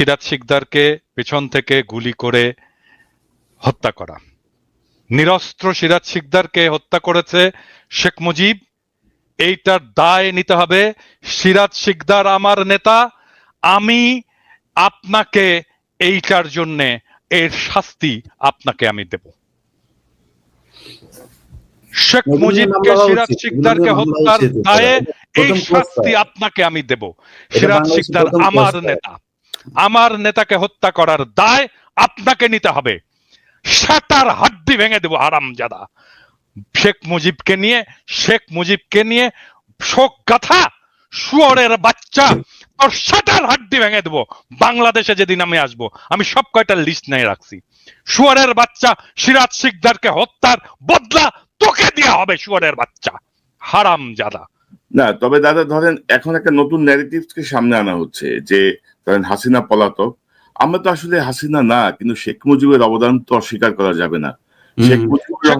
সিরাজ শিকদারকে পেছন থেকে গুলি করে হত্যা করা। নিরস্ত্র সিরাজ শিকদারকে হত্যা করেছে শেখ মুজিব। এইটার দায় নিতে হবে সিরাজ শিকদার আমার নেতা। আমি আপনাকে এইটার জন্যে এর শাস্তি আপনাকে আমি দেব। শেখ মুজিবকে সিরাজ শিকদারকে হত্যার দায়ে এই শাস্তি আপনাকে আমি দেব। সিরাজ শিকদার আমার নেতা। আমার নেতাকে হত্যা করার দায় আপনাকে নিতে হবে। সাতার হাড্ডি ভেঙে দেবো আরামজাদা শেখ মুজিবকে নিয়ে, শেখ মুজিবকে নিয়ে শোক গাথা, শুয়োরের বাচ্চা তোর সাতার হাড্ডি ভেঙে দেবো। বাংলাদেশে যেদিন আমি আসব, আমি সব কয়টা লিস্ট নাই রাখছি। শুয়োরের বাচ্চা, সিরাজ শিকদারকে হত্যার বদলা তোকে দেওয়া হবে, শুয়োরের বাচ্চা। হারাম জাদা না, তবে দাদা, ধরেন এখন একটা নতুন ন্যারেটিভকে সামনে আনা হচ্ছে যে ধরেন হাসিনা পলাতক। আমরা তো আসলে হাসিনা না কিন্তু শেখ মুজিবের অবদান তো অস্বীকার করা যাবে না। শেখ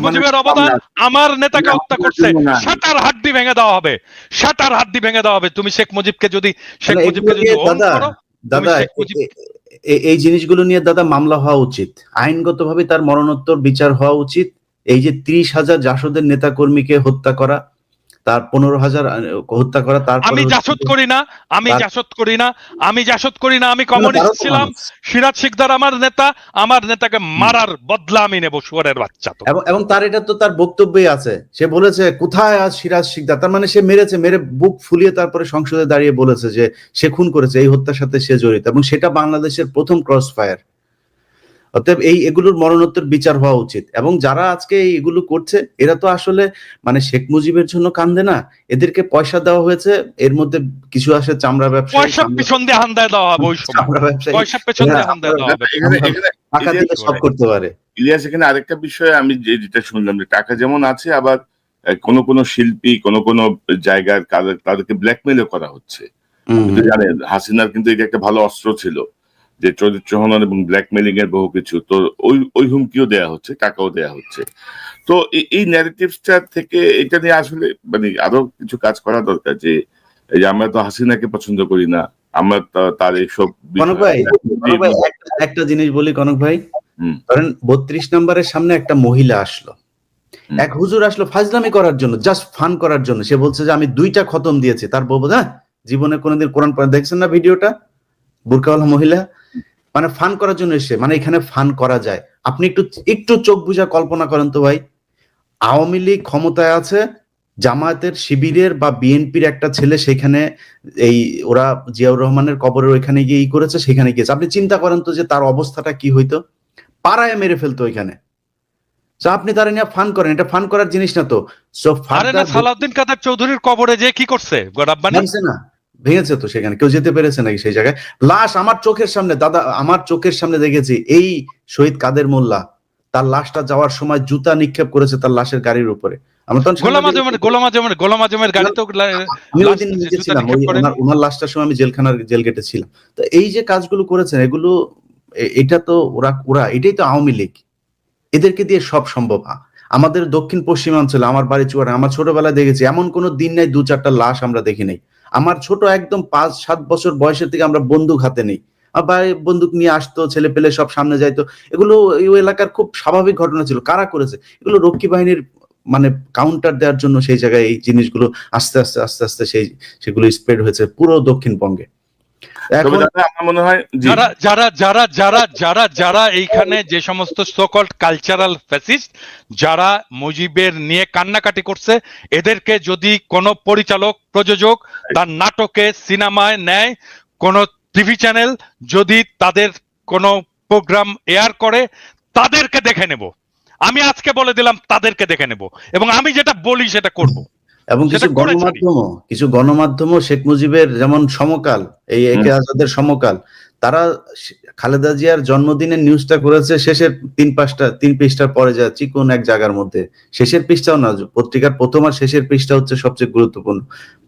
মুজিবুর অবদান আমার নেতাকে হত্যা করছে। সাতার হাড্ডি ভেঙে দেওয়া হবে। সাতার হাড্ডি ভেঙে দেওয়া হবে। তুমি শেখ মুজিবকে যদি শেখ মুজিবকে যদি দাদা দাদা এই জিনিসগুলো নিয়ে দাদা মামলা হওয়া উচিত। আইনগতভাবে তার মরণোত্তর বিচার হওয়া উচিত। এই যে ত্রিশ হাজার জাসদের নেতা কর্মীকে হত্যা করা তার পনেরো হাজার হত্যা করা তারপরে আমি জাসদ করি না আমি জাসদ করি না আমি জাসদ করি না আমি কমিউনিস্ট ছিলাম। সিরাজ শিকদার আমার নেতা আমার নেতাকে মারার বদলা আমি নেব শুয়ারের বাচ্চা তো। এবং এবং তার এটা তো তার বক্তব্যই আছে। সে বলেছে কোথায় আজ সিরাজ শিকদার? তার মানে সে মেরেছে মেরে বুক ফুলিয়ে তারপরে সংসদে দাঁড়িয়ে বলেছে যে সে খুন করেছে এই হত্যার সাথে সে জড়িত। এবং সেটা বাংলাদেশের প্রথম ক্রস ফায়ার অতএব এই এগুলোর মরণোত্তর বিচার হওয়া উচিত। এবং যারা আজকে এই এগুলো করছে এরা তো আসলে মানে শেখ মুজিবের জন্য কান্দে না। এদেরকে পয়সা দেওয়া হয়েছে এর মধ্যে কিছু আসে চামড়া ব্যবসা পয়সা পিছন দিয়ে হান্দায় দেওয়া হবে ওই সময়। পয়সা পেছন দিয়ে এরা- দেওয়া হবে। এখানে এখানে টাকা দিলে সব করতে পারে। ইলিয়াস এখানে আরেকটা বিষয় আমি যে- যেটা শুনলাম যে টাকা যেমন আছে আবার আহ, কোন কোন শিল্পী কোন কোন জায়গার তাদেরকে ব্ল্যাকমেলও করা হচ্ছে। জানেন হাসিনার কিন্তু এটা একটা ভালো অস্ত্র ছিল। যে চরিত্র হনন এবং ব্ল্যাকমেলিং এর বহু কিছু তো ওই ওই হুমকিও দেয়া হচ্ছে টাকাও দেয়া হচ্ছে। তো এই- ন্যারেটিভসটা থেকে এটা নিয়ে আসলে মানে আরও কিছু কাজ করা দরকার যে এই যে আমরা তো হাসিনাকে পছন্দ করি না আমরা তার এইসব কনক ভাই একটা- জিনিস বলি কনক ভাই। হুম। ধরেন বত্রিশ নম্বরের সামনে একটা মহিলা আসলো। এক হুজুর আসলো ফাজলামি করার জন্য জাস্ট ফান করার জন্য। সে বলছে যে আমি দুইটা খতম দিয়েছি। তার বউ বলছে, হ্যাঁ জীবনে কোনোদিন কোরআন পড়া দেখছেন না ভিডিওটা? বুরকাওয়ালা মহিলা মানে ফান করার জন্য এসে মানে এখানে ফান করা যায়। আপনি একটু একটু চোখ বুঝা কল্পনা করেন তো ভাই। আওয়ামী লীগ ক্ষমতায় আছে জামায়াতের শিবিরের বা বিএনপির একটা ছেলে সেখানে এই ওরা জিয়াউর রহমানের কবরের ওইখানে গিয়ে ই করেছে সেখানে গিয়েছে। আপনি চিন্তা করেন তো যে তার অবস্থাটা কি হইতো? পাড়ায় মেরে ফেলতো ওইখানে। আপনি তারা নিয়ে ফান করেন এটা ফান করার জিনিস না তো। সো সালাউদ্দিন কাদের চৌধুরীর কবরে যে কি করছে? না। ভেঙেছে তো সেখানে কেউ যেতে পেরেছে নাকি সেই জায়গায়? লাশ আমার চোখের সামনে দাদা আমার চোখের সামনে দেখেছি এই শহীদ কাদের মোল্লা তার লাশটা যাওয়ার সময় জুতা নিক্ষেপ করেছে তার লাশের গাড়ির উপরে। আমরা তখন গোলাম আজমের গোলাম আজমের গোলাম আজমের গাড়ি তো আমি ওই লাশ দিন নিজে ছিলাম নিক্ষেপ ওই করে- ওনার ওনার লাশটার সময় আমি জেলখানার জেল গেটে ছিলাম। তো এই যে কাজগুলো করেছেন এগুলো এটা তো ওরা ওরা এটাই তো আওয়ামী লীগ। এদেরকে দিয়ে সব সম্ভব। আমাদের দক্ষিণ পশ্চিমাঞ্চলে আমার বাড়ি চুয়াডাঙ্গা আমার ছোটবেলায় দেখেছি এমন কোনো দিন নাই দু চারটা লাশ আমরা দেখি নাই। আমার ছোট একদম পাঁচ, সাত বছর বয়সের থেকে আমরা বন্দুক হাতে নেই। বাড়ি বন্দুক নিয়ে আসতো, ছেলে পেলে সব সামনে যাইতো। এগুলো এই এলাকার খুব স্বাভাবিক ঘটনা ছিল। কারা করেছে? এগুলো রক্ষী বাহিনীর মানে কাউন্টার দেওয়ার জন্য সেই জায়গায় এই জিনিসগুলো আস্তে আস্তে আস্তে আস্তে সেই, সেগুলো স্প্রেড হয়েছে পুরো দক্ষিণবঙ্গে। আমার মনে হয় যারা যারা যারা যারা যারা যারা এইখানে যে সমস্ত সোকল্ড কালচারাল ফ্যাসিস্ট যারা মুজিবের নিয়ে কান্নাকাটি করছে এদেরকে যদি কোনো পরিচালক প্রযোজক তার নাটকে সিনেমায় নেয় কোনো টিভি চ্যানেল যদি তাদের কোনো প্রোগ্রাম এয়ার করে তাদেরকে দেখে নেব। আমি আজকে বলে দিলাম তাদেরকে দেখে নেব। এবং আমি যেটা বলি সেটা করব। এবং কিছু। গণমাধ্যমও কিছু গণমাধ্যমও শেখ মুজিবের যেমন সমকাল এই একে আজাদের সমকাল তারা খালেদা জিয়ার জন্মদিনের নিউজটা করেছে শেষের তিন পাঁচটা তিন পৃষ্ঠার পরে যা চিকন এক জায়গার মধ্যে। শেষের পৃষ্ঠাও না পত্রিকার প্রথম আর শেষের পৃষ্ঠা হচ্ছে সবচেয়ে গুরুত্বপূর্ণ।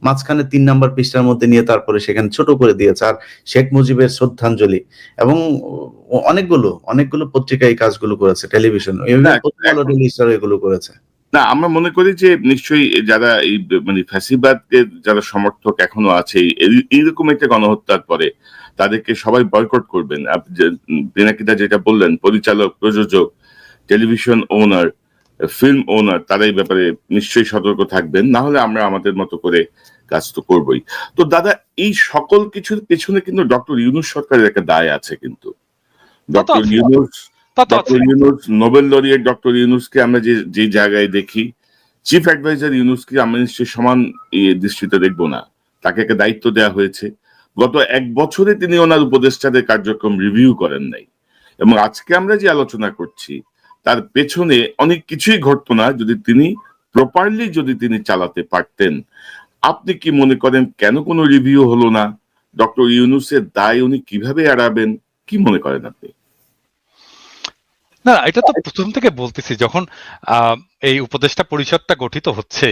মাঝখানে তিন নাম্বার পৃষ্ঠার মধ্যে নিয়ে তারপরে সেখানে ছোট করে দিয়েছে আর শেখ মুজিবের শ্রদ্ধাঞ্জলি এবং অনেকগুলো অনেকগুলো পত্রিকা এই কাজগুলো করেছে টেলিভিশন স্টার এগুলো করেছে। না আমরা মনে করি যে নিশ্চয়ই যারা এই মানে ফ্যাসিবাদের যারা সমর্থক এখনও আছে এইরকম একটা গণহত্যার পরে তাদেরকে সবাই বয়কট করবেন। পিনাকিদা যেটা বললেন পরিচালক প্রযোজক টেলিভিশন ওনার ফিল্ম ওনার তারা এই ব্যাপারে নিশ্চয়ই সতর্ক থাকবেন। না হলে আমরা আমাদের মতো করে কাজ তো করবই। তো দাদা এই সকল কিছুর পেছনে কিন্তু ডক্টর ইউনুস সরকারের একটা দায় আছে কিন্তু। Doctor Yunus doctor Yunus Nobel laureate doctor ইউনুসকে আমরা যে যে জায়গায় দেখি চিফ অ্যাডভাইজার ইউনুসকে আমরা নিশ্চয়ই সমান দৃষ্টিতে দেখব না। তাকে একটা দায়িত্ব দেওয়া হয়েছে। গত এক বছরে তিনি ওনার উপদেষ্টাদের কার্যক্রম রিভিউ করেন নাই। এবং আজকে আমরা যে আলোচনা করছি তার পেছনে অনেক কিছুই ঘটতো না যদি তিনি প্রপারলি যদি তিনি চালাতে পারতেন। আপনি কি মনে করেন কেন কোনো রিভিউ হলো না? ডক্টর ইউনুসের দায় উনি কীভাবে এড়াবেন? কি মনে করেন আপনি? না এটা তো প্রথম থেকে বলতেছি যখন এই উপদেষ্টা পরিষদটা গঠিত হচ্ছে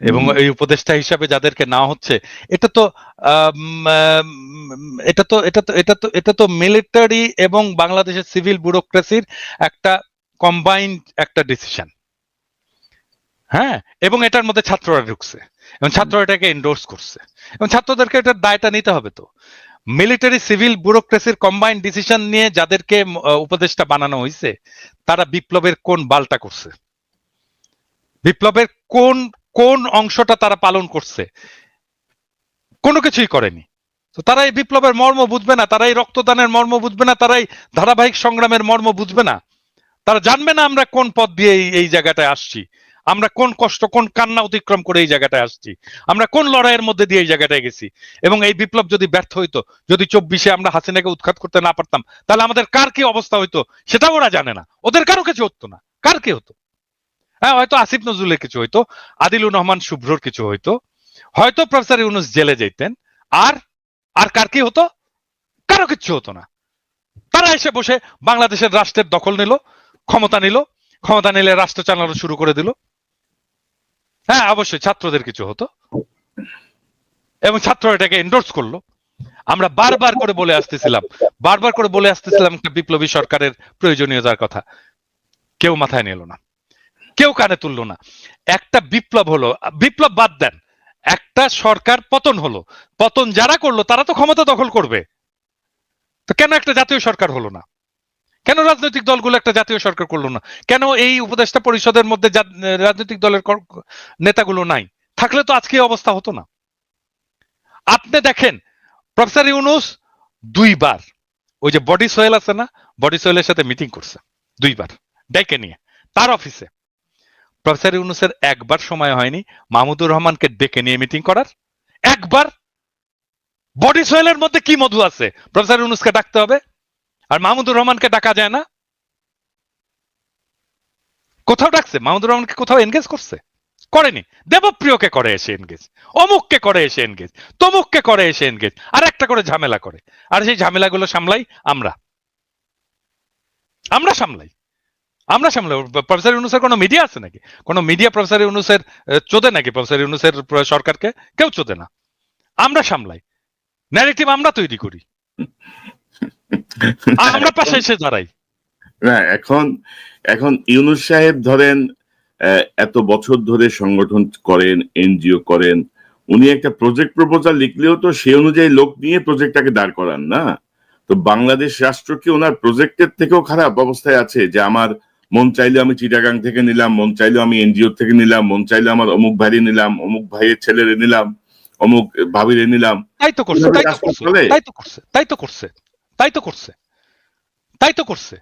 এবং এই উপদেষ্টা হিসাবে যাদেরকে নেওয়া হচ্ছে এটা তো এটা তো এটা তো এটা তো এটা তো মিলিটারি এবং বাংলাদেশের সিভিল ব্যুরোক্রেসির একটা কম্বাইন্ড একটা ডিসিশন হ্যাঁ? এবং এটার মধ্যে ছাত্ররা ঢুকছে এবং ছাত্ররা এটাকে এন্ডোর্স করছে এবং ছাত্রদেরকে এটার দায়টা নিতে হবে তো। মিলিটারি সিভিল ব্যুরোক্রেসির কম্বাইন্ড ডিসিশন নিয়ে যাদেরকে উপদেষ্টা বানানো হয়েছে তারা বিপ্লবের কোন বালটা করছে? বিপ্লবের কোন কোন অংশটা তারা পালন করছে? কোনো কিছুই করেনি। তো তারা এই বিপ্লবের মর্ম বুঝবে না তারা এই রক্তদানের মর্ম বুঝবে না তারা এই ধারাবাহিক সংগ্রামের মর্ম বুঝবে না। তারা জানবে না আমরা কোন পথ দিয়ে এই জায়গাটায় আসছি। আমরা কোন কষ্ট, কোন কান্না অতিক্রম করে এই জায়গাটায় আসছি? আমরা কোন লড়াইয়ের মধ্যে দিয়ে এই জায়গাটায় গেছি? এবং এই বিপ্লব যদি ব্যর্থ হইতো, যদি চব্বিশে আমরা হাসিনাকে উৎখাত করতে না পারতাম, তাহলে আমাদের কার কি অবস্থা হইতো সেটাও ওরা জানে না। ওদের কারও কিছু হতো না। কার কি হতো? হ্যাঁ হয়তো আসিফ নজরুলের কিছু হইতো, আদিলুর রহমান শুভ্রর কিছু হইতো, হয়তো প্রফেসর ইউনুস জেলে যেতেন আর আর কার কি হতো? কারও কিচ্ছু হতো না। তারা এসে বসে বাংলাদেশের রাষ্ট্রের দখল নিল, ক্ষমতা নিল, ক্ষমতা নিলে রাষ্ট্র চালানো শুরু করে দিল। হ্যাঁ অবশ্যই, ছাত্রদের কিছু হতো। এবং ছাত্র এটাকে এন্ডোর্স করল। আমরা বারবার করে বলে আসতেছিলাম, বারবার করে বলে আসতেছিলাম বিপ্লবী সরকারের প্রয়োজনীয়তার কথা। কেউ মাথায় নিল না, কেউ কানে তুললো না। একটা বিপ্লব হলো, বিপ্লব বাদ দেন, একটা সরকার পতন হলো। পতন যারা করল, তারা তো ক্ষমতা দখল করবে। তো কেন একটা জাতীয় সরকার হলো না? কেন রাজনৈতিক দলগুলো একটা জাতীয় সরকার করল না? কেন এই উপদেষ্টা পরিষদের মধ্যে রাজনৈতিক দলের নেতাগুলো নাই? থাকলে তো আজকে অবস্থা হতো না। আপনি দেখেন, প্রফেসর ইউনুস দুইবার, ওই যে বডি সোয়েল আছে না, বডি সোয়েলের সাথে মিটিং করছে, দুইবার, ডেকে নিয়ে, তার অফিসে। প্রফেসর ইউনুসের একবার সময় হয়নি, মাহমুদুর রহমানকে ডেকে নিয়ে মিটিং করার। একবার বডি সোয়েলের মধ্যে কি মধু আছে? প্রফেসর ইউনুসকে ডাকতে হবে। আর মাহমুদুর রহমানকে ডাকা যায় না? কোথাও ডাকছে? মাহমুদুর রহমানকে কোথাও এনগেজ করছে? করেনি। দেবপ্রিয়কে করে এসে এনগেজ অমুককে করে এসে এনগেজ তমুককে করে এসে এনগেজ আর একটা করে ঝামেলা করে। আর সেই ঝামেলাগুলো সামলাই আমরা। আমরা সামলাই। আমরা সামলাই। প্রফেসর ইউনুসের কোনো মিডিয়া আছে নাকি? কোনো মিডিয়া প্রফেসর ইউনুসের চোদে নাকি? প্রফেসর ইউনুসের সরকারকে? কেউ চোদে না। আমরা সামলাই। ন্যারেটিভ আমরা তৈরি করি। আমরা পাশে এসে দাঁড়াই। না এখন এখন ইউনুস সাহেব ধরেন এত বছর ধরে সংগঠন করেন এনজিও করেন উনি একটা প্রজেক্ট প্রপোজাল লিখলেও তো সেই অনুযায়ী লোক নিয়ে প্রজেক্টটাকে দাঁড় করান না? তো বাংলাদেশ রাষ্ট্র কি ওনার প্রজেক্টের থেকেও খারাপ অবস্থায় আছে? যে আমার মন চাইলে আমি চিটাগাং থেকে নিলাম মন চাইলে আমি এনজিও থেকে নিলাম মন চাইলে আমার অমুক ভাইরে নিলাম অমুক ভাইয়ের ছেলেরে নিলাম অমুক ভাবিরে নিলাম। তাই তো করছে তাই তো করছে তাই তো করছে। তাই তো করছে। তাই তো করছে।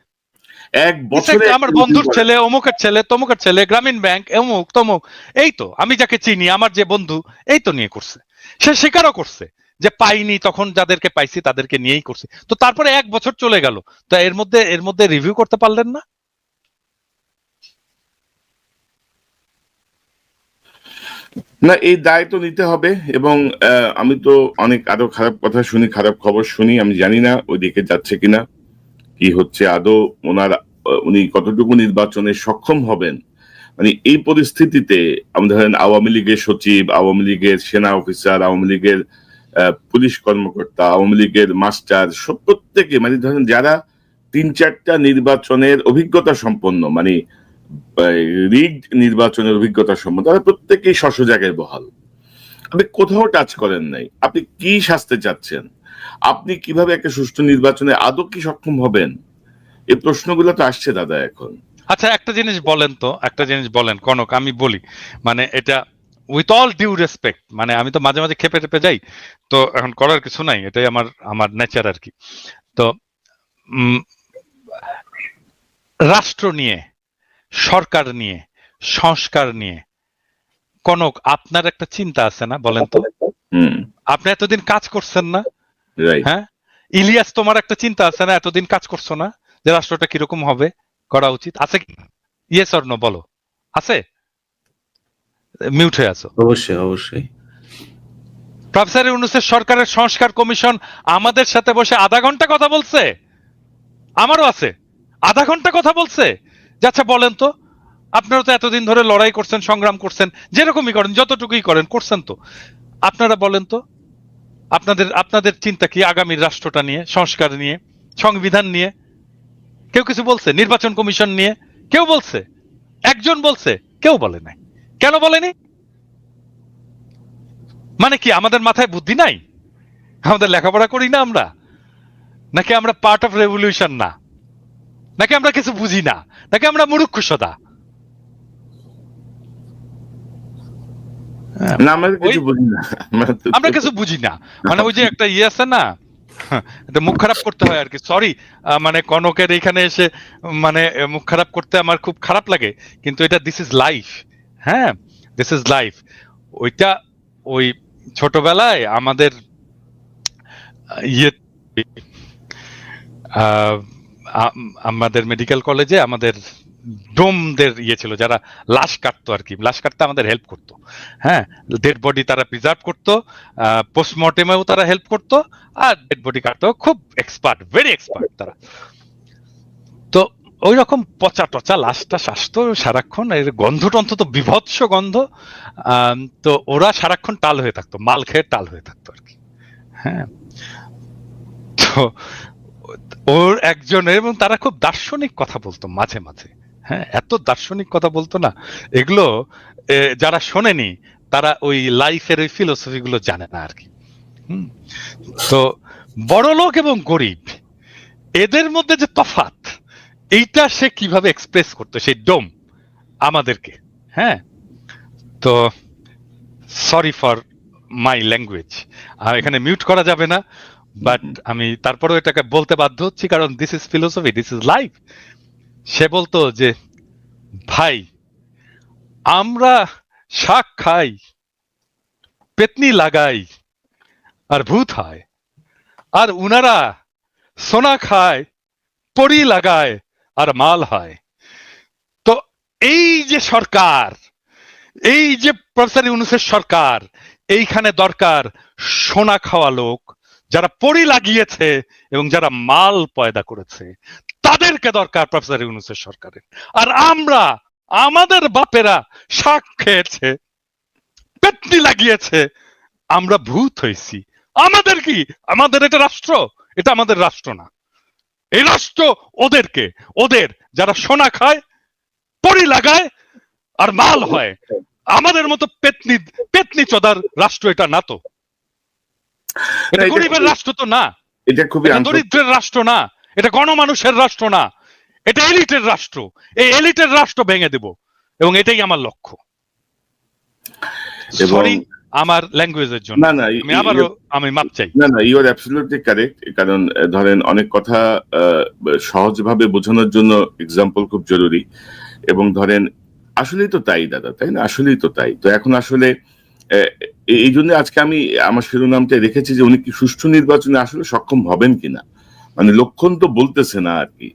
এক বছরে আমার বন্ধুর ছেলে অমুকের ছেলে তমুকের ছেলে গ্রামীণ ব্যাংক অমুক তমুক এই তো আমি যাকে চিনি আমার যে বন্ধু এই তো নিয়ে করছে। সে স্বীকারও করছে যে পাইনি তখন যাদেরকে পাইছি তাদেরকে নিয়েই করছি। তো তারপরে এক বছর চলে গেল। তো এর মধ্যে এর মধ্যে রিভিউ করতে পারলেন না? না, এই দায় তো নিতে হবে এবং আমি তো অনেক আরও খারাপ কথা শুনি, খারাপ খবর শুনি, আমি জানি না ওইদিকে যাচ্ছে কিনা, কি হচ্ছে আদৌ ওনার উনি কতটুকু নির্বাচনে সক্ষম হবেন। মানে এই পরিস্থিতিতে আমাদের ধরেন আওয়ামী লীগের সচিব, আওয়ামী লীগের সেনা অফিসার, আওয়ামী লীগের পুলিশ কর্মকর্তা, আওয়ামী লীগের মাস্টার, সব প্রত্যেকে মানে ধরেন যারা তিন চারটা নির্বাচনের অভিজ্ঞতা সম্পন্ন মানে রিগ নির্বাচনের অভিজ্ঞতা সম্বন্ধে। তারা প্রত্যেকেই বহাল। আপনি কোথাও টাচ করেন নাই। আপনি কি চাচ্ছেন? আপনি কীভাবে একটা সুষ্ঠু নির্বাচনে আদৌ কি সক্ষম হবেন? এই প্রশ্নগুলো তো আসছে দাদা এখন। আচ্ছা একটা জিনিস বলেন তো, একটা জিনিস বলেন, কনক, আমি বলি মানে এটা উইথ অল ডিউ রেসপেক্ট মানে আমি তো মাঝে মাঝে খেপে টেপে যাই, তো এখন করার কিছু নাই, এটাই আমার আমার নেচার আর কি। তো রাষ্ট্র নিয়ে সরকার নিয়ে সংস্কার নিয়ে। কনক আপনার একটা চিন্তা আছে না বলেন তো? আপনি এতদিন কাজ করছেন না? হ্যাঁ? ইলিয়াস তোমার একটা চিন্তা আছে না এতদিন কাজ করছ না যে রাষ্ট্রটা কীরকম হবে? করা উচিত? আছে কি? ইয়েস অর নো বলো। আছে? মিউট হয়ে আছো। অবশ্যই অবশ্যই। প্রফেসর ইউনুসের সরকারের সংস্কার কমিশন আমাদের সাথে বসে আধা ঘণ্টা কথা বলছে? আমারও আছে। আধা ঘণ্টা কথা বলছে? আচ্ছা বলেন তো। আপনারা তো এতদিন ধরে লড়াই করছেন, সংগ্রাম করছেন, যেরকমই করেন, যতটুকুই করেন, করছেন তো। আপনারা বলেন তো, আপনাদের আপনাদের চিন্তা কি আগামী রাষ্ট্রটা নিয়ে, সংস্কার নিয়ে, সংবিধান নিয়ে? কেউ কিছু বলছে? নির্বাচন কমিশন নিয়ে? কেউ বলছে? একজন বলছে, কেউ বলে নাই। কেন বলেনি? মানে কি, আমাদের মাথায় বুদ্ধি নাই? আমাদের লেখাপড়া করি না আমরা? নাকি আমরা পার্ট অফ রেভলিউশন না? নাকি আমরা কিছু বুঝি না? নাকি আমরা মুরুক্ষ সদা? হ্যাঁ, আমরা কিছু বুঝি না। মানে ওই যে একটা ইয়ে আছে না? মুখ খারাপ করতে হয় আর কি। সরি মানে কনকের এখানে এসে মানে মুখ খারাপ করতে আমার খুব খারাপ লাগে। কিন্তু এটা দিস ইজ লাইফ হ্যাঁ দিস ইজ লাইফ ওইটা ওই ছোটবেলায় আমাদের ইয়ে আমাদের মেডিকেল কলেজে আমাদের ডোমদের ইয়ে ছিল, যারা লাশ কাটতো আর কি। লাশ কাটতে আমাদের হেল্প করতো। হ্যাঁ ডেড বডি তারা প্রিজার্ভ করতো পোস্টমর্টেমেও তারা হেল্প করতো, আর ডেড বডি কাটতো খুব এক্সপার্ট ভেরি এক্সপার্ট তারা। তো ওই রকম পচা টচা লাশটা আসতো সারাক্ষণ, এর গন্ধ টন্ধ তো বিভৎস গন্ধ। তো ওরা সারাক্ষণ টাল হয়ে থাকতো, মাল খেয়ে টাল হয়ে থাকতো আর কি। হ্যাঁ তো ওর একজন এবং তারা খুব দার্শনিক কথা বলতো মাঝে মাঝে। হ্যাঁ এত দার্শনিক কথা বলতো না। এগুলো যারা শোনেনি, তারা ওই লাইফের ওই ফিলোসফি গুলো জানে না আর কি তো বড় লোক এবং গরিব, এদের মধ্যে যে তফাত এইটা সে কীভাবে এক্সপ্রেস করতো? সেই ডোম আমাদেরকে। হ্যাঁ? তো সরি ফর মাই ল্যাঙ্গুয়েজ আর এখানে মিউট করা যাবে না। বাট আমি তারপরেও এটাকে বলতে বাধ্য হচ্ছি, কারণ this is philosophy this is life সে বলতো যে, ভাই, আমরা শাক খাই, পেতনি লাগাই, আর ভূত হয়। আর উনারা সোনা খায়, পরি লাগায়, আর মাল হয়। তো এই যে সরকার, এই যে প্রফেসর ইউনুসের সরকার, এইখানে দরকার সোনা খাওয়া লোক যারা পরি লাগিয়েছে এবং যারা মাল পয়দা করেছে, তাদেরকে দরকার প্রফেসর ইউনুসের সরকারের। আর আমরা, আমাদের বাপেরা শাক খেয়েছে, পেটনি লাগিয়েছে, আমরা ভূত হয়েছি আমাদের কি? আমাদের এটা রাষ্ট্র। এটা আমাদের রাষ্ট্র না। এই রাষ্ট্র ওদেরকে, ওদের যারা সোনা খায়, পরি লাগায় আর মাল হয়। আমাদের মতো পেতনি পেতনি চদার রাষ্ট্র এটা না তো। এটা গরিবের রাষ্ট্র তো না। এটা খুবই দরিদ্রের রাষ্ট্র না। এটা গণমানুষের রাষ্ট্র না। এটা এলিটের রাষ্ট্র। এই এলিটের রাষ্ট্র ভেঙে দেব। এবং এটাই আমার লক্ষ্য। সরি আমার ল্যাঙ্গুয়েজের জন্য। না না আমি আবারও আমি মাপ চাই। না না ইউ আর অ্যাবসলিউটলি কারেক্ট কারণ ধরেন অনেক কথা আহ, সহজভাবে বোঝানোর জন্য এক্সাম্পল খুব জরুরি। এবং ধরেন আসলেই তো তাই দাদা তাই না? আসলেই তো তাই। তো এখন আসলে এই- জন্য আজকে আমি আমার শিরোনামটা রেখেছি যে উনি কি সুষ্ঠু নির্বাচনে আসলে সক্ষম হবেন কিনা। মানে লক্ষণ তো বলতেছে না আর কি।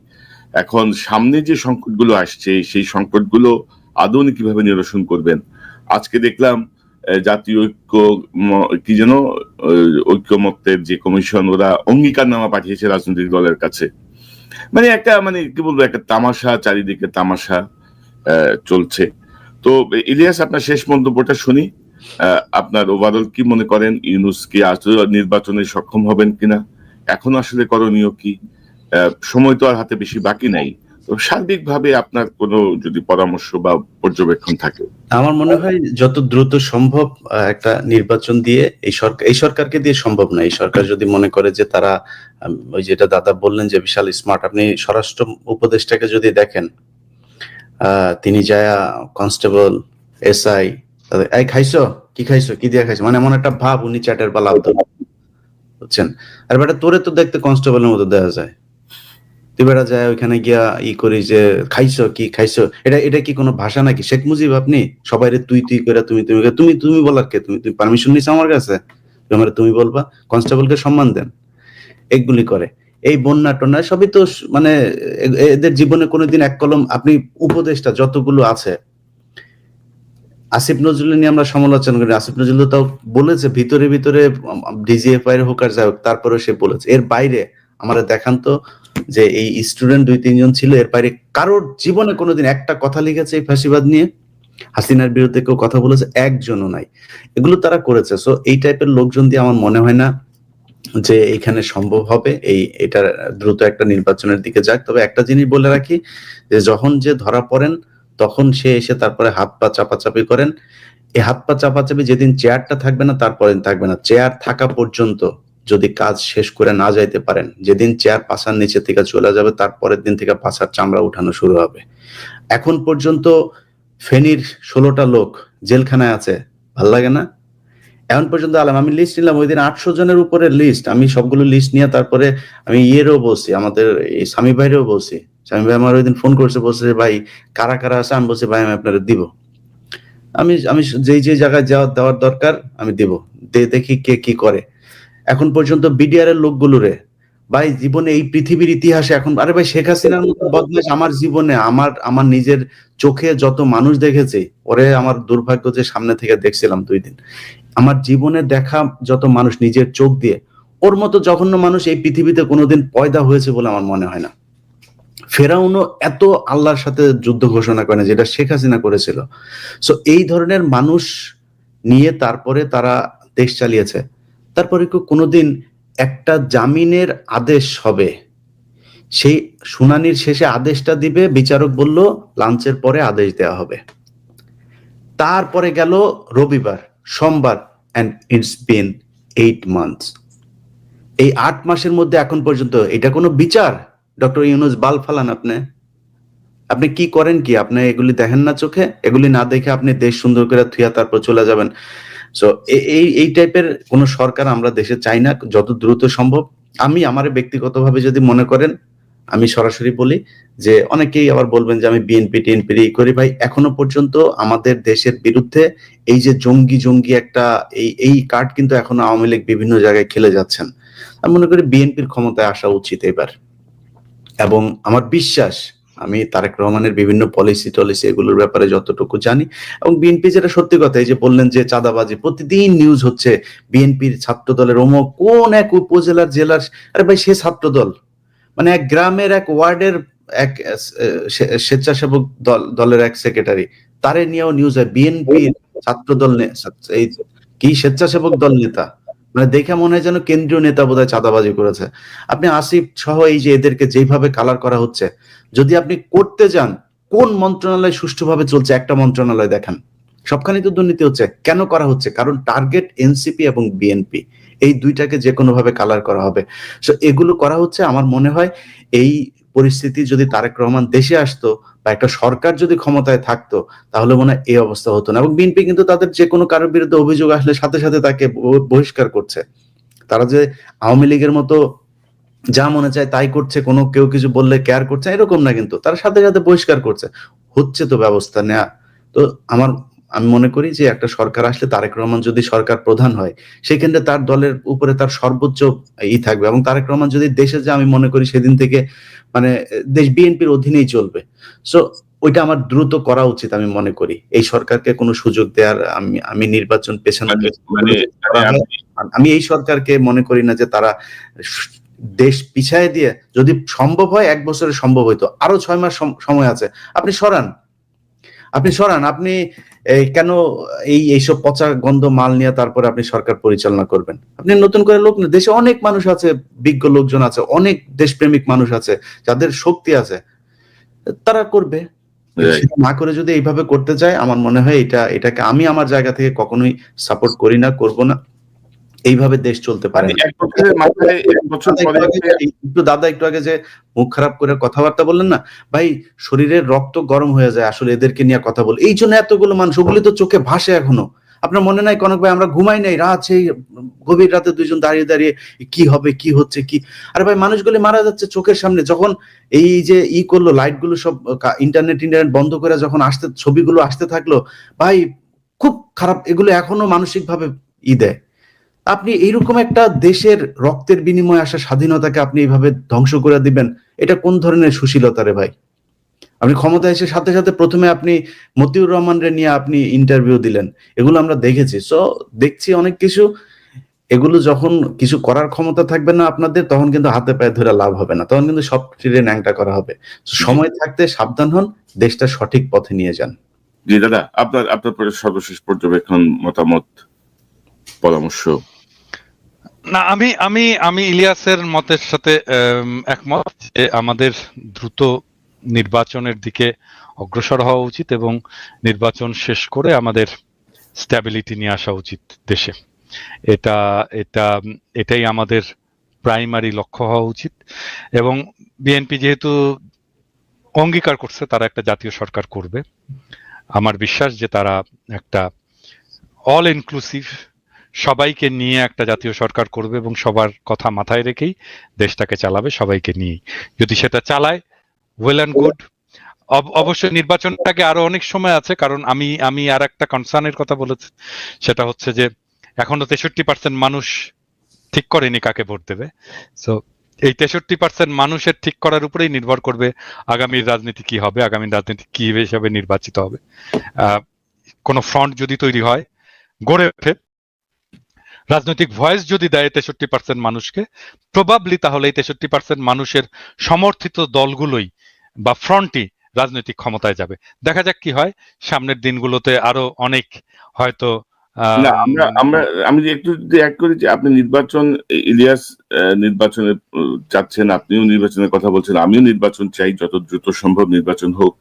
এখন সামনে যে সংকটগুলো আসছে, সেই সংকটগুলো আদৌ উনি কীভাবে নিরসন করবেন? আজকে দেখলাম জাতীয় ঐক্য কি যেন ঐক্যমত্যের যে কমিশন, ওরা অঙ্গীকারনামা পাঠিয়েছে রাজনৈতিক দলের কাছে। মানে একটা মানে কি বলব, একটা তামাশা, চারিদিকে তামাশা চলছে। তো ইলিয়াস, আপনার শেষ মন্তব্যটা শুনি। আপনার ওভারঅল কি মনে করেন? ইউনুস কি নির্বাচনে সক্ষম হবেন কিনা? এখন আসলে করণীয় কি? সময় তো আর হাতে বেশি বাকি নাই। তো সার্বিকভাবে আপনার কোনো যদি পরামর্শ বা পর্যবেক্ষণ থাকে। আমার মনে হয় যত দ্রুত সম্ভব একটা নির্বাচন দিয়ে এই সরকার, এই সরকারকে দিয়ে সম্ভব না। এই সরকার যদি মনে করে যে তারা ওই যেটা দাদা বললেন যে বিশাল স্মার্ট আপনি স্বরাষ্ট্র উপদেষ্টাকে যদি দেখেন তিনি যায় কনস্টেবল, এসআই এই খাইছো? কি খাইছো? কি দিয়ে খাইছো? মানে এমন একটা ভাব উনি চ্যাটের পালা বুঝছেন? আর বেটা, তোরে তো দেখতে কনস্টেবলের মতো দেওয়া যায়। তুই বেটা যায় ওইখানে গিয়া ই করি যে, খাইছো? কি খাইছো? এটা এটা কি কোনো ভাষা নাকি? শেখ মুজিব আপনি? সবাই তুই তুই করে তুমি তুমি তুমি তুমি বলার কে? তুমি তুমি পারমিশন নিছো আমার কাছে? আমারে তুমি বলবা? কনস্টেবলকে সম্মান দেন। এগুলি করে। এই বন্যা টন্যা সবই তো মানে এদের জীবনে কোনোদিন এক কলম, আপনি উপদেশটা যতগুলো আছে আসিফ নজরুল নিয়ে আমরা সমালোচনা করি। আসিফ নজরুল তাও বলেছে, ভিতরে ভিতরে ডিজিএফআই এর হোক আর যাই হোক, তারপরেও সে বলেছে। এর বাইরে আমরা দেখান তো যে এই স্টুডেন্ট দুই, তিনজন ছিল, এর বাইরে কারোর জীবনে কোনোদিন একটা কথা লিখেছে এই ফাঁসিবাদ নিয়ে। হাসিনার বিরুদ্ধে কেউ কথা বলেছে, একজনও নাই। এগুলো তারা করেছে। সো এই টাইপের লোকজন দিয়ে আমার মনে হয় না যে এখানে সম্ভব হবে। এই এটা দ্রুত একটা নির্বাচনের দিকে যাক। তবে একটা জিনিস বলে রাখি যে যখন যে ধরা পড়েন তখন সে এসে তারপরে হাত পা চাপাচাপি করেন। এই হাত পা চাপাচাপি যেদিন চেয়ারটা থাকবে না তারপরে থাকবে না। চেয়ার থাকা পর্যন্ত যদি কাজ শেষ করে না যাইতে পারেন, যেদিন চেয়ার পাশার নিচে থেকে চলে যাবে, তারপরের দিন থেকে পাশার চামড়া উঠানো শুরু হবে। এখন পর্যন্ত ফেনীর ষোলোটা লোক জেলখানায় আছে, ভালো লাগে না? এখন পর্যন্ত আলাম, আমি লিস্ট নিলাম, ওই দিন আটশো জনের উপরে লিস্ট আমি সবগুলো লিস্ট নিয়ে তারপরে আমি ইয়েরও বলছি, আমাদের এই স্বামী ভাইরেও বলছি। স্বামী ভাই আমার ওই দিন ফোন করছে, বলছে ভাই, কারা কারা আছে? আমি বলছি, ভাই, আমি আপনারা দিব। আমি আমি যেই যে জায়গায় যাওয়া, দেওয়ার দরকার, আমি দিব। দে- দেখি কে কি করে। এখন পর্যন্ত বিডিআর এর লোকগুলোরে ভাই, জীবনে এই পৃথিবীর ইতিহাসে এখন, আরে ভাই, শেখ হাসিনার মতো বদমাইশ আমার জীবনে, আমার আমার নিজের চোখে যত মানুষ দেখেছি, ওরে আমার দুর্ভাগ্য যে সামনে থেকে দেখছিলাম দুই দিন। আমার জীবনে দেখা যত মানুষ নিজের চোখ দিয়ে, ওর মতো জঘন্য মানুষ এই পৃথিবীতে কোনোদিন পয়দা হয়েছে বলে আমার মনে হয় না। ফেরাউনও এত আল্লাহর সাথে যুদ্ধ ঘোষণা করে যেটা শেখ হাসিনা করেছিল। সো এই ধরনের মানুষ নিয়ে তারপরে তারা দেশ চালিয়েছে। তারপরে কোনোদিন একটা জামিনের আদেশ হবে? সেই শুনানির শেষে আদেশটা দিবে, বিচারক বলল, লাঞ্চের পরে আদেশ দেওয়া হবে। তারপরে গেল রবিবার, সোমবার and it's been eight months এই আট মাসের মধ্যে এখন পর্যন্ত এটা কোনো বিচার? ডক্টর ইউনুস, বাল ফালান আপনি। আপনি কি করেন কি? আপনি এগুলি দেখেন না চোখে? এগুলি না দেখে আপনি দেশ সুন্দর করে থুয়া তারপর চলে যাবেন। সো এই এই টাইপের কোন সরকার আমরা দেশে চাই না, যত দ্রুত সম্ভব। আমি আমার ব্যক্তিগতভাবে যদি মনে করেন, আমি সরাসরি বলি যে অনেকেই আবার বলবেন যে আমি বিএনপি, টিএনপি এই করি। ভাই, এখনও পর্যন্ত আমাদের দেশের বিরুদ্ধে এই যে জঙ্গি জঙ্গি একটা, এই এই কার্ড কিন্তু এখনও আওয়ামী লীগ বিভিন্ন জায়গায় খেলে যাচ্ছেন। আমি মনে করি বিএনপির ক্ষমতায় আসা উচিত এবার। এবং আমার বিশ্বাস, আমি তারেক রহমানের বিভিন্ন পলিসি টলিসি এগুলোর ব্যাপারে যতটুকু জানি এবং বিএনপি যেটা সত্যি কথা, এই যে বললেন যে চাঁদাবাজি, প্রতিদিন নিউজ হচ্ছে বিএনপির ছাত্র দলের অমুক কোন এক উপজেলার জেলার, আরে ভাই সে ছাত্র দল মানে এক গ্রামের এক ওয়ার্ডের এক স্বেচ্ছাসেবক দল, দলের এক সেক্রেটারি তারে নিয়েও নিউজ হয়। বিএনপির ছাত্র দল এই কি স্বেচ্ছাসেবক দল নেতা? মানে দেখে মনে হয় যেন কেন্দ্রীয় নেতা বোধহয় চাঁদাবাজি করেছে। আপনি আসিফ সহ এই যে এদেরকে যেভাবে কালার করা হচ্ছে, যদি আপনি করতে যান, কোন মন্ত্রণালয় সুষ্ঠুভাবে চলছে একটা মন্ত্রণালয় দেখান। সবখানে তো দুর্নীতি হচ্ছে। কেন করা হচ্ছে? কারণ টার্গেট এনসিপি এবং বিএনপি এই দুইটাকে যে কোনো ভাবে কালার করা হবে। সো এগুলো করা হচ্ছে, আমার মনে হয় এই পরিস্থিতি যদি তারেক রহমান দেশে আসতো বা একটা সরকার যদি ক্ষমতায় থাকতো, তাহলে মনে হয় এই অবস্থা হতো না। এবং বিএনপি কিন্তু তাদের যে কোনো কারোর বিরুদ্ধে অভিযোগ আসলে সাথে সাথে তাকে বহিষ্কার করছে। তারা যে আওয়ামী লীগের মতো যা মনে চায় তাই করছে, কোনো কেউ কিছু বললে কেয়ার করছে, এরকম না কিন্তু। তার সাথে সাথে বহিষ্কার করছে। হচ্ছে তো ব্যবস্থা নেয়া। তো আমার আমি মনে করি যে একটা সরকার আসলে তারেক রহমান যদি সরকার প্রধান হয় সেক্ষেত্রে তার দলের উপরে তার সর্বোচ্চ ই থাকবে এবং তারেক রহমান যদি দেশে যে আমি মনে করি সেদিন থেকে মানে দেশ বিএনপির অধীনেই চলবে। সো ওইটা আমার দ্রুত করা উচিত আমি মনে করি। এই সরকারকে কোনো সুযোগ দেওয়ার আমি আমি নির্বাচন পেছনে মানে মানে মানে আমি এই সরকারকে মনে করি না যে তারা দেশ পিছায় দিয়ে যদি সম্ভব হয় এক বছরে সম্ভব হইতো। আরও ছয় মাস সম- সময় আছে। আপনি সরান। আপনি সরান আপনি কেন এই এইসব পচা গন্ধ মাল নিয়ে তারপরে আপনি সরকার পরিচালনা করবেন? আপনি নতুন করে লোক দেশে অনেক মানুষ আছে বিজ্ঞ লোকজন আছে অনেক দেশপ্রেমিক মানুষ আছে যাদের শক্তি আছে। তারা করবে। না করে যদি এইভাবে করতে চায় আমার মনে হয় এটা এটাকে আমি আমার জায়গা থেকে কখনোই সাপোর্ট করি না করব না। এইভাবে দেশ চলতে পারে না। এক বছরের মাথায় এক বছর দাদা পরে একটু দাদা একটু আগে যে মুখ খারাপ করে কথাবার্তা বললেন না ভাই শরীরের রক্ত গরম হয়ে যায় আসলে এদেরকে নিয়ে কথা বলে। এই জন্য এতগুলো মানুষ ওগুলি তো চোখে ভাসে এখনও। আপনার মনে নাই কনক ভাই আমরা ঘুমাই নাই রাত সেই গভীর রাতে দুইজন দাঁড়িয়ে দাঁড়িয়ে কি হবে কি হচ্ছে কি? আরে ভাই মানুষগুলি মারা যাচ্ছে চোখের সামনে যখন এই যে ই করল লাইটগুলো সব ইন্টারনেট ইন্টারনেট বন্ধ করে যখন আসতে ছবিগুলো আসতে থাকল ভাই খুব খারাপ এগুলো এখনও মানসিক ভাবে ই দেয়। আপনি এইরকম একটা দেশের রক্তের বিনিময়ে আসা স্বাধীনতাকে আপনি এইভাবে ধ্বংস করে দিবেন, এটা কোন ধরনের সুশীলতা রে ভাই? আপনি ক্ষমতা এসে সাথে সাথে প্রথমে আপনি মতিউর রহমানরে নিয়ে আপনি ইন্টারভিউ দিলেন, এগুলো আমরা দেখেছি। সো দেখছি অনেক কিছু, এগুলো যখন কিছু করার ক্ষমতা থাকবে না আপনাদের, তখন কিন্তু হাতে পায়ে ধরে লাভ হবে না, তখন কিন্তু সব ফিরে ন্যাংটা করা হবে। সময় থাকতে সাবধান হন, দেশটা সঠিক পথে নিয়ে যান। জি দাদা, আপনার আপনার সর্বশেষ পর্যবেক্ষণ মতামত, পরামর্শ। না, আমি আমি আমি ইলিয়াসের মতের সাথে একমত যে আমাদের দ্রুত নির্বাচনের দিকে অগ্রসর হওয়া উচিত এবং নির্বাচন শেষ করে আমাদের স্ট্যাবিলিটি নিয়ে আসা উচিত দেশে। এটা এটা, এটাই আমাদের প্রাইমারি লক্ষ্য হওয়া উচিত এবং বিএনপি যেহেতু অঙ্গীকার করছে, তারা একটা জাতীয় সরকার করবে। আমার বিশ্বাস যে তারা একটা অল ইনক্লুসিভ সবাইকে নিয়ে একটা জাতীয় সরকার করবে এবং সবার কথা মাথায় রেখেই দেশটাকে চালাবে সবাইকে নিয়েই। যদি সেটা চালায় ওয়েল অ্যান্ড গুড অবশ্যই নির্বাচনটাকে আরও অনেক সময় আছে, কারণ আমি আমি আর একটা কনসার্নের কথা বলেছি, সেটা হচ্ছে যে এখনও তেষট্টি পার্সেন্ট মানুষ ঠিক করেনি কাকে ভোট দেবে। সো এই তেষট্টি পার্সেন্ট মানুষের ঠিক করার উপরেই নির্ভর করবে আগামীর রাজনীতি কি হবে, আগামী রাজনীতি কি হিসেবে নির্বাচিত হবে। কোনো ফ্রন্ট যদি তৈরি হয়, গড়ে ওঠে রাজনৈতিক ভয়েস যদি দেয় তেষট্টি পার্সেন্ট মানুষকে প্রবাবলি তাহলে এই তেষট্টি পার্সেন্ট মানুষের সমর্থিত দলগুলোই বা ফ্রন্টই রাজনৈতিক ক্ষমতায় যাবে। দেখা যাক কি হয় সামনের দিনগুলোতে আরও অনেক হয়তো না আমরা আমরা আমি একটু যদি এক করি যে আপনি নির্বাচন ইলিয়াস নির্বাচনে উম, যাচ্ছেন আপনিও নির্বাচনের কথা বলছেন আমিও নির্বাচন চাই যত দ্রুত সম্ভব নির্বাচন হোক।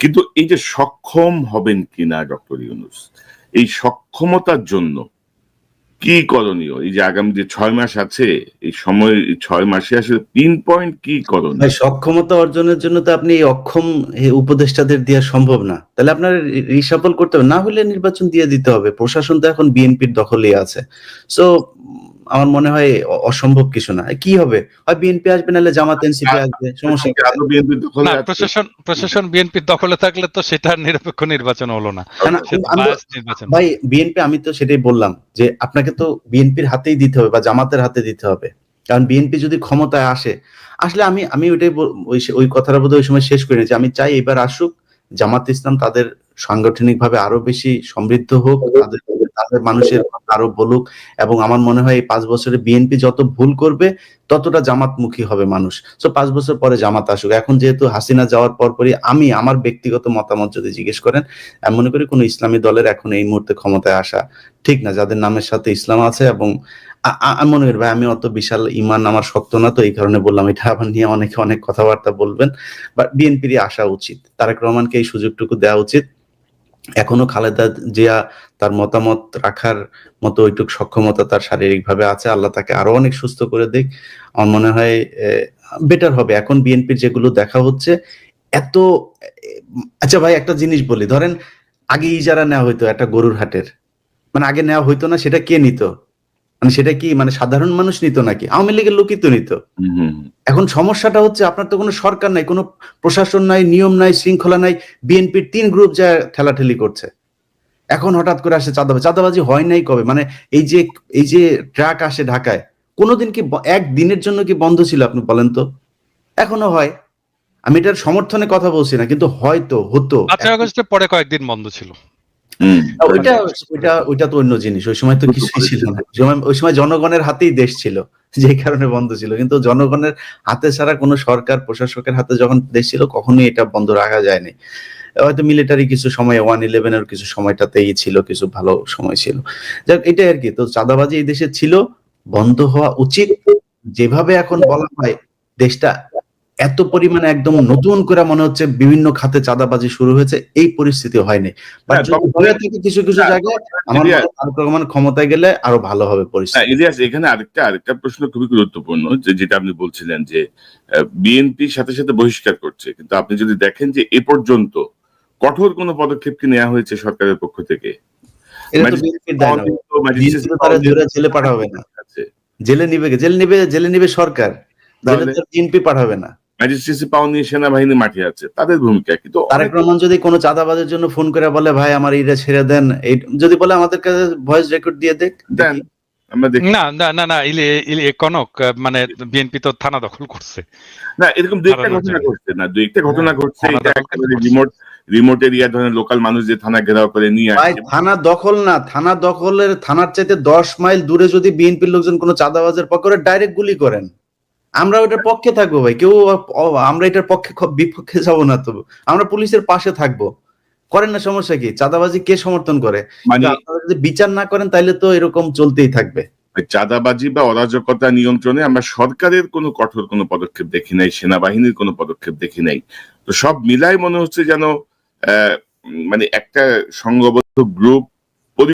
কিন্তু এই যে সক্ষম হবেন কিনা ডক্টর ইউনুস এই সক্ষমতার জন্য কি করণীয়? এই যে আগামী যে ছয় মাস আছে, এই সময় ছয় মাসে আসলে পিন পয়েন্ট কি করণীয়? সক্ষমতা অর্জনের জন্য তো আপনি অক্ষম উপদেষ্টাদের দেওয়া সম্ভব না। তাহলে আপনার রিসাফল করতে হবে। না হলে নির্বাচন দিয়ে দিতে হবে। প্রশাসন তো এখন বিএনপির দখলেই আছে। সো আমার মনে হয় অসম্ভব কিছু না। কি হবে? হয় বিএনপি আসবে নাহলে জামাত এনসিপি আসবে সমস্যা প্রশাসন প্রশাসন বিএনপির দখলে থাকলে তো সেটা নিরপেক্ষ নির্বাচন হলো না। ভাই বিএনপি আমি তো সেটাই বললাম যে আপনাকে তো বিএনপির হাতেই দিতে হবে বা জামাতের হাতে দিতে হবে। কারণ বিএনপি যদি ক্ষমতায় আসে আসলে আমি আমি ওইটাই ওই ওই কথাটা বোধহয় ওই সময় শেষ করে নিয়েছি আমি চাই এবার আসুক জামাত ইসলাম তাদের সাংগঠনিক ভাবে আরও বেশি সমৃদ্ধ হোক তাদের তাদের মানুষের আরও বলুক এবং আমার মনে হয় এই পাঁচ বছরে বিএনপি যত ভুল করবে, ততটা জামাতমুখী হবে মানুষ। তো পাঁচ বছর পরে জামাত আসুক। এখন যেহেতু হাসিনা যাওয়ার পর পরই আমি আমার ব্যক্তিগত মতামত যদি জিজ্ঞেস করেন, আমি মনে করি কোনো ইসলামী দলের এখন এই মুহূর্তে ক্ষমতায় আসা ঠিক না। যাদের নামের সাথে ইসলাম আছে এবং আমি মনে করি, ভাই, আমি অত বিশাল ইমান আমার শক্ত না, তো এই কারণে বললাম, এটা আবার নিয়ে অনেকে অনেক কথাবার্তা বলবেন। বাট বিএনপির আসা উচিত। তারেক রহমানকে এই সুযোগটুকু দেওয়া উচিত। এখনও খালেদা জিয়া তার মতামত রাখার মতো ওইটুক সক্ষমতা তার শারীরিকভাবে আছে। আল্লাহ তাকে আরও অনেক সুস্থ করে দিক। আমার মনে হয় বেটার হবে। এখন বিএনপির যেগুলো দেখা হচ্ছে, এত আচ্ছা ভাই, একটা জিনিস বলি। ধরেন আগে ইজারা নেওয়া হইতো একটা গরুর হাটের মানে আগে নেওয়া হইতো না, সেটা কে নিত? মানে সেটা কি মানে সাধারণ মানুষ নিত নাকি? আওয়ামী লীগের লোকই তো নিত। এখন সমস্যাটা হচ্ছে আপনার তো কোনো সরকার নাই কোনো প্রশাসন নাই নিয়ম নাই শৃঙ্খলা নাই বিএনপির তিন গ্রুপ যা ঠেলাঠেলি করছে। এখন হঠাৎ করে আসে চাঁদাবাজি। চাঁদাবাজি হয় নাই কবে? মানে এই যে এই যে ট্রাক আসে ঢাকায় কোনোদিন কি এক দিনের জন্য কি বন্ধ ছিল আপনি বলেন তো? এখনও হয়। আমি এটার সমর্থনে কথা বলছি না কিন্তু হয়তো হতো। আগস্টের পরে কয়েকদিন বন্ধ ছিল। ওইটা ওইটা ওইটা তো অন্য জিনিস। ওই সময় তো কিছুই ছিল না। ওই সময় জনগণের হাতেই দেশ ছিল যে কারণে বন্ধ ছিল। কিন্তু জনগণের হাতে ছাড়া কোনো সরকার প্রশাসকের হাতে যখন দেশ ছিল কখনোই এটা বন্ধ রাখা যায়নি। হয়তো মিলিটারি কিছু সময় ওয়ান ইলেভেনের কিছু সময়টাতেই ছিল কিছু ভালো সময় ছিল। যাক এটাই আর কি। তো চাঁদাবাজি এই দেশে ছিল বন্ধ হওয়া উচিত। যেভাবে এখন বলা হয় দেশটা এত পরিমাণে একদম নতুন করে মনে হচ্ছে বিভিন্ন খাতে চাঁদাবাজি শুরু হয়েছে এই পরিস্থিতি হয়নি। হ্যাঁ, কিছু কিছু হ্যাঁ, জায়গায় আমার মনে হয় রহমান ক্ষমতায় গেলে আরও ভালো হবে পরিস্থিতি। ইলিয়াস এখানে আরেকটা আরেকটা প্রশ্ন খুবই গুরুত্বপূর্ণ যে যেটা আপনি বলছিলেন যে বিএনপি সাথে সাথে বহিষ্কার করছে। কিন্তু আপনি যদি দেখেন যে এ পর্যন্ত কঠোর কোনো পদক্ষেপ কি নেওয়া হয়েছে সরকারের পক্ষ থেকে? এটা তো ম্যাজিস্ট্রেট বিএনপির দায় না পাওয়া তো ম্যাজিস্ট্রেট বিএনপি তো তারা পাওয়া ধরে জেলে পাঠাবে না। জেলে নিবে জেলে নিবে জেলে নিবে সরকার। বিএনপি পাঠাবে না। ম্যাজিস্ট্রেসি পাওয়া নিয়ে সেনাবাহিনী মাঠে আছে তাদের ভূমিকা কিন্তু তারেক রহমান যদি কোনো চাঁদাবাজের জন্য ফোন করে বলে ভাই আমার এটা ছেড়ে দেন এই যদি বলে আমাদের কাছে ভয়েস রেকর্ড দিয়ে দেখ দেন দেখি। আমরা দেখি না না না না ইলি ইলি কনক মানে বিএনপি তো থানা দখল করছে না এরকম দু একটা ঘটনা। ঘটছে না দু একটা ঘটনা হ্যাঁ, ঘটছে এটা করছে। রিমোট রিমোট এরিয়া ধরেন লোকাল মানুষ যে থানা ঘেরাও করে নিয়ে ভাই থানা দখল না থানা দখলের থানার চাইতে দশ মাইল দূরে যদি বিএনপির লোকজন কোনো চাঁদাবাজের পক্ষে ডাইরেক্ট গুলি করেন আমরা ওটার পক্ষে থাকব ভাই। কেউ আমরা এটার পক্ষে বিপক্ষে যাব না তো। আমরা পুলিশের পাশে থাকব। করেন না সমস্যা কি? চাঁদাবাজি কে সমর্থন করে? মানে যদি বিচার না করেন তাহলে তো এরকম চলতেই থাকবে। চাঁদাবাজি বা অরাজকতা নিয়ন্ত্রণে আমরা সরকারের কোনো কঠোর কোনো পদক্ষেপ দেখি নাই সেনাবাহিনীর কোনো পদক্ষেপ দেখি নাই। তো সব মিলাই মনে হচ্ছে যেন আহ, মানে একটা সংঘবদ্ধ গ্রুপ